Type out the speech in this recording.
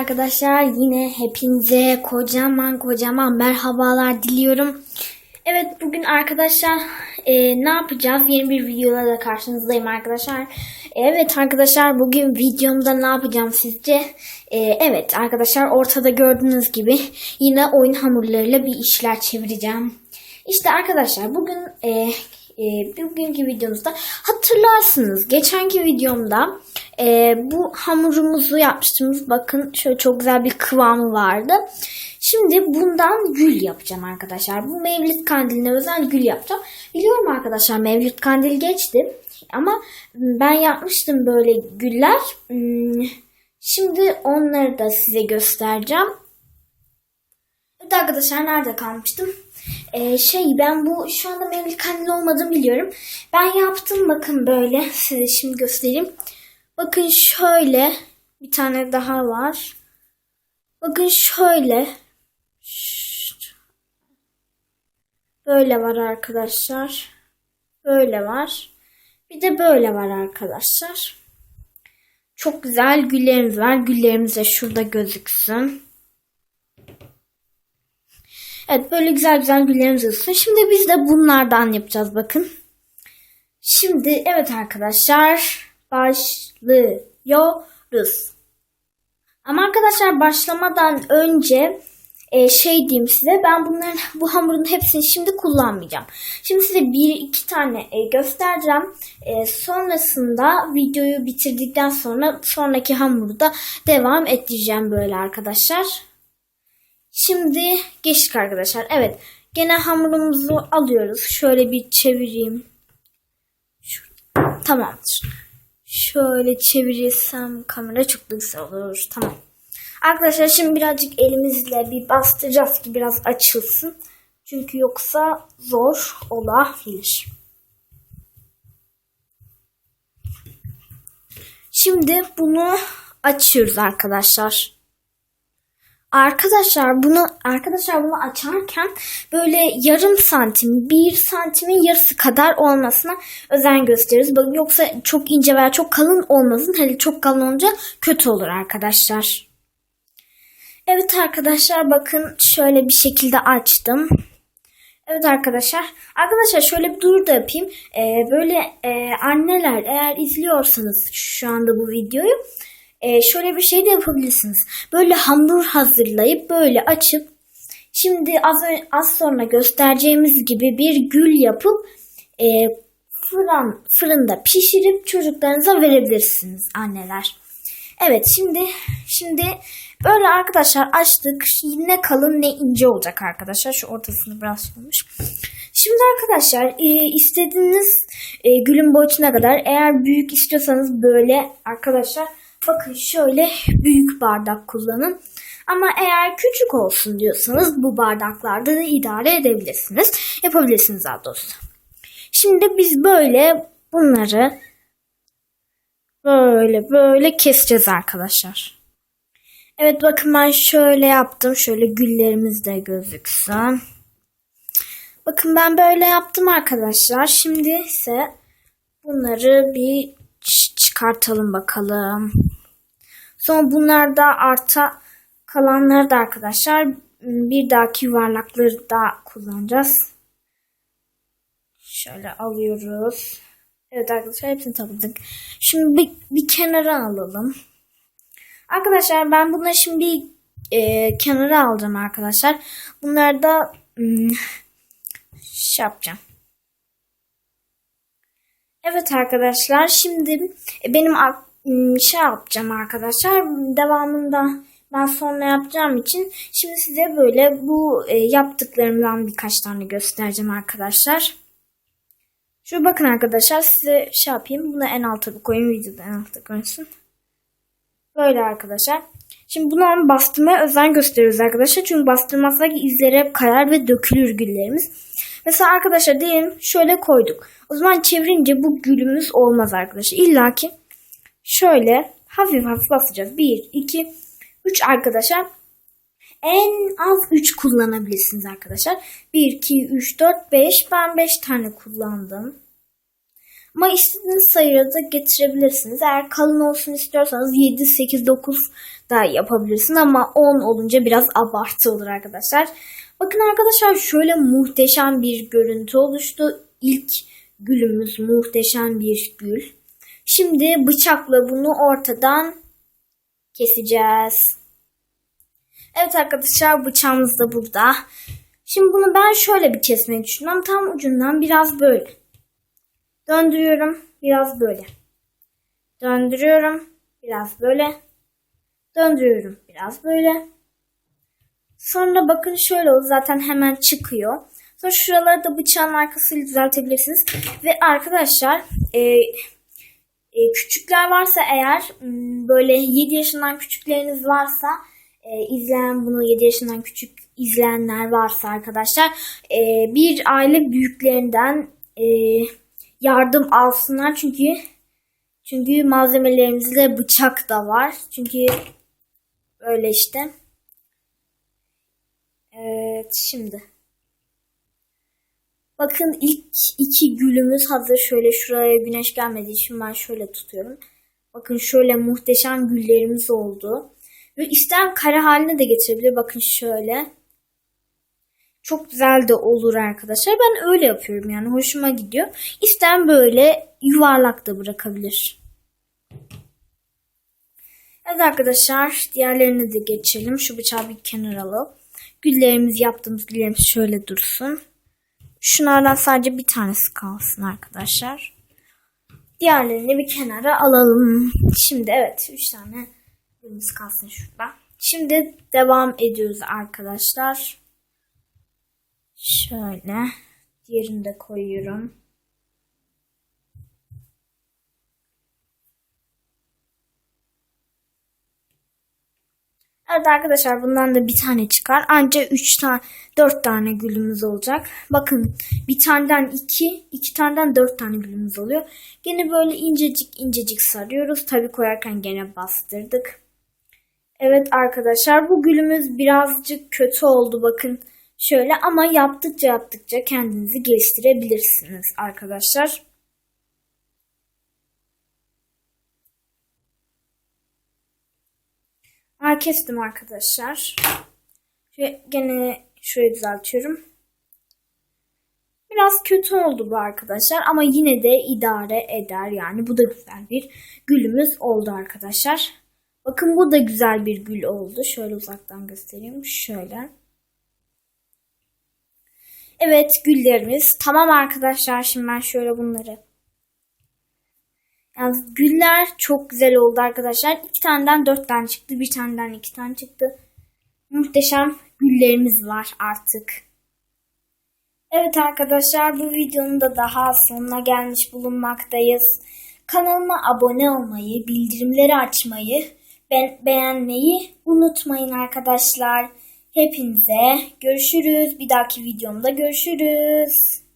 Arkadaşlar yine hepinize kocaman kocaman merhabalar diliyorum. Evet bugün arkadaşlar e, ne yapacağız? Yeni bir videoda da karşınızdayım arkadaşlar. Evet arkadaşlar bugün videomda ne yapacağım sizce? E, evet arkadaşlar ortada gördüğünüz gibi yine oyun hamurlarıyla bir işler çevireceğim. İşte arkadaşlar bugün e, e, bugünkü videomuzda hatırlarsınız geçenki videomda e, bu hamurumuzu yapmıştım. Bakın şöyle çok güzel bir kıvamı vardı. Şimdi bundan gül yapacağım arkadaşlar. Bu Mevlüt kandiline özel gül yapacağım. Biliyorum arkadaşlar Mevlüt kandil geçti. Ama ben yapmıştım böyle güller. Hmm, Şimdi onları da size göstereceğim. Evet arkadaşlar nerede kalmıştım? Ee, şey ben bu şu anda Mevlüt kandil olmadığını biliyorum. Ben yaptım bakın böyle. Size şimdi göstereyim. Bakın şöyle bir tane daha var. Bakın şöyle. Böyle var arkadaşlar. Böyle var. Bir de böyle var arkadaşlar. Çok güzel güllerimiz var. Güllerimiz de şurada gözüksün. Evet böyle güzel güzel güllerimiz olsun. Şimdi biz de bunlardan yapacağız bakın. Şimdi evet arkadaşlar başlıyoruz. Ama arkadaşlar başlamadan önce e, şey diyeyim size ben bunların bu hamurun hepsini şimdi kullanmayacağım. Şimdi size bir iki tane e, göstereceğim. E, sonrasında videoyu bitirdikten sonra sonraki hamuru da devam ettireceğim böyle arkadaşlar. Şimdi geçtik arkadaşlar. Evet. Gene hamurumuzu alıyoruz. Şöyle bir çevireyim. Şu- Tamamdır. Şöyle çevirirsem kamera çok güzel olur. Tamam. Arkadaşlar şimdi birazcık elimizle bir bastıracağız ki biraz açılsın. Çünkü yoksa zor olabilir. Şimdi bunu açıyoruz arkadaşlar. Arkadaşlar bunu arkadaşlar bunu açarken böyle yarım santim, bir santimin yarısı kadar olmasına özen gösteririz. Bakın yoksa çok ince veya çok kalın olmasın. Hele çok kalın olunca kötü olur arkadaşlar. Evet arkadaşlar bakın şöyle bir şekilde açtım. Evet arkadaşlar. Arkadaşlar şöyle bir duyuru da yapayım. Ee, böyle e, anneler eğer izliyorsanız şu anda bu videoyu e, şöyle bir şey de yapabilirsiniz. Böyle hamur hazırlayıp böyle açıp şimdi az, az sonra göstereceğimiz gibi bir gül yapıp e, fırın, fırında pişirip çocuklarınıza verebilirsiniz anneler. Evet şimdi şimdi böyle arkadaşlar açtık. Ne kalın ne ince olacak arkadaşlar. Şu ortasını biraz olmuş. Şimdi arkadaşlar e, istediğiniz e, gülün boyutuna kadar eğer büyük istiyorsanız böyle arkadaşlar bakın şöyle büyük bardak kullanın. Ama eğer küçük olsun diyorsanız bu bardaklarda da idare edebilirsiniz. Yapabilirsiniz daha doğrusu. Şimdi biz böyle bunları böyle böyle keseceğiz arkadaşlar. Evet bakın ben şöyle yaptım. Şöyle güllerimiz de gözüksün. Bakın ben böyle yaptım arkadaşlar. Şimdi ise bunları bir çıkartalım bakalım. Sonra bunlar da arta kalanları da arkadaşlar bir dahaki yuvarlakları da kullanacağız. Şöyle alıyoruz. Evet arkadaşlar hepsini topladık. Şimdi bir, bir kenara alalım. Arkadaşlar ben bunları şimdi e, kenara alacağım arkadaşlar. Bunları da hmm, şey yapacağım. Evet arkadaşlar şimdi benim şey yapacağım arkadaşlar. Devamında ben sonra yapacağım için şimdi size böyle bu e, yaptıklarımdan birkaç tane göstereceğim arkadaşlar. Şu bakın arkadaşlar size şey yapayım. Bunu en alta koyayım. Videoda en alta koysun. Böyle arkadaşlar. Şimdi bunu bastırmaya özen gösteriyoruz arkadaşlar. Çünkü bastırmazsak izleri hep kayar ve dökülür güllerimiz. Mesela arkadaşlar diyelim şöyle koyduk. O zaman çevirince bu gülümüz olmaz arkadaşlar. İlla ki şöyle hafif hafif basacağız. 1, 2, 3 arkadaşlar. En az 3 kullanabilirsiniz arkadaşlar. 1, 2, 3, 4, 5. Ben 5 tane kullandım. Ama istediğiniz sayıda da getirebilirsiniz. Eğer kalın olsun istiyorsanız 7, 8, 9 da yapabilirsiniz ama 10 olunca biraz abartı olur arkadaşlar. Bakın arkadaşlar şöyle muhteşem bir görüntü oluştu. İlk gülümüz muhteşem bir gül. Şimdi bıçakla bunu ortadan keseceğiz. Evet arkadaşlar bıçağımız da burada. Şimdi bunu ben şöyle bir kesmeyi düşünüyorum. Tam ucundan biraz böyle. Döndürüyorum. Biraz böyle. Döndürüyorum. Biraz böyle. Döndürüyorum. Biraz böyle. Sonra bakın şöyle oldu. Zaten hemen çıkıyor. Sonra şuraları da bıçağın arkasıyla düzeltebilirsiniz. Ve arkadaşlar e, e, küçükler varsa eğer m, böyle 7 yaşından küçükleriniz varsa e, izleyen bunu 7 yaşından küçük izleyenler varsa arkadaşlar e, bir aile büyüklerinden e, yardım alsınlar çünkü çünkü malzemelerimizde bıçak da var. Çünkü öyle işte. Evet şimdi. Bakın ilk iki gülümüz hazır. Şöyle şuraya güneş gelmediği için ben şöyle tutuyorum. Bakın şöyle muhteşem güllerimiz oldu. Ve isteyen kare haline de getirebilir. Bakın şöyle. Çok güzel de olur arkadaşlar. Ben öyle yapıyorum yani hoşuma gidiyor. İsteyen böyle yuvarlak da bırakabilir. Evet arkadaşlar diğerlerine de geçelim. Şu bıçağı bir kenara alalım. Güllerimiz yaptığımız güllerimiz şöyle dursun. Şunlardan sadece bir tanesi kalsın arkadaşlar. Diğerlerini bir kenara alalım. Şimdi evet 3 tane gülümüz kalsın şurada. Şimdi devam ediyoruz arkadaşlar. Şöyle diğerini de koyuyorum. Evet arkadaşlar bundan da bir tane çıkar. Ancak 3 tane 4 tane gülümüz olacak. Bakın bir taneden 2, iki taneden 4 tane gülümüz oluyor. Gene böyle incecik incecik sarıyoruz. Tabi koyarken gene bastırdık. Evet arkadaşlar bu gülümüz birazcık kötü oldu bakın. Şöyle ama yaptıkça yaptıkça kendinizi geliştirebilirsiniz arkadaşlar. Aa, kestim arkadaşlar. Ve gene şöyle düzeltiyorum. Biraz kötü oldu bu arkadaşlar ama yine de idare eder yani bu da güzel bir gülümüz oldu arkadaşlar. Bakın bu da güzel bir gül oldu. Şöyle uzaktan göstereyim. Şöyle. Evet güllerimiz. Tamam arkadaşlar şimdi ben şöyle bunları. Yalnız güller çok güzel oldu arkadaşlar. İki taneden dört tane çıktı. Bir taneden iki tane çıktı. Muhteşem güllerimiz var artık. Evet arkadaşlar bu videonun da daha sonuna gelmiş bulunmaktayız. Kanalıma abone olmayı, bildirimleri açmayı, ben beğenmeyi unutmayın arkadaşlar. Hepinize görüşürüz. Bir dahaki videomda görüşürüz.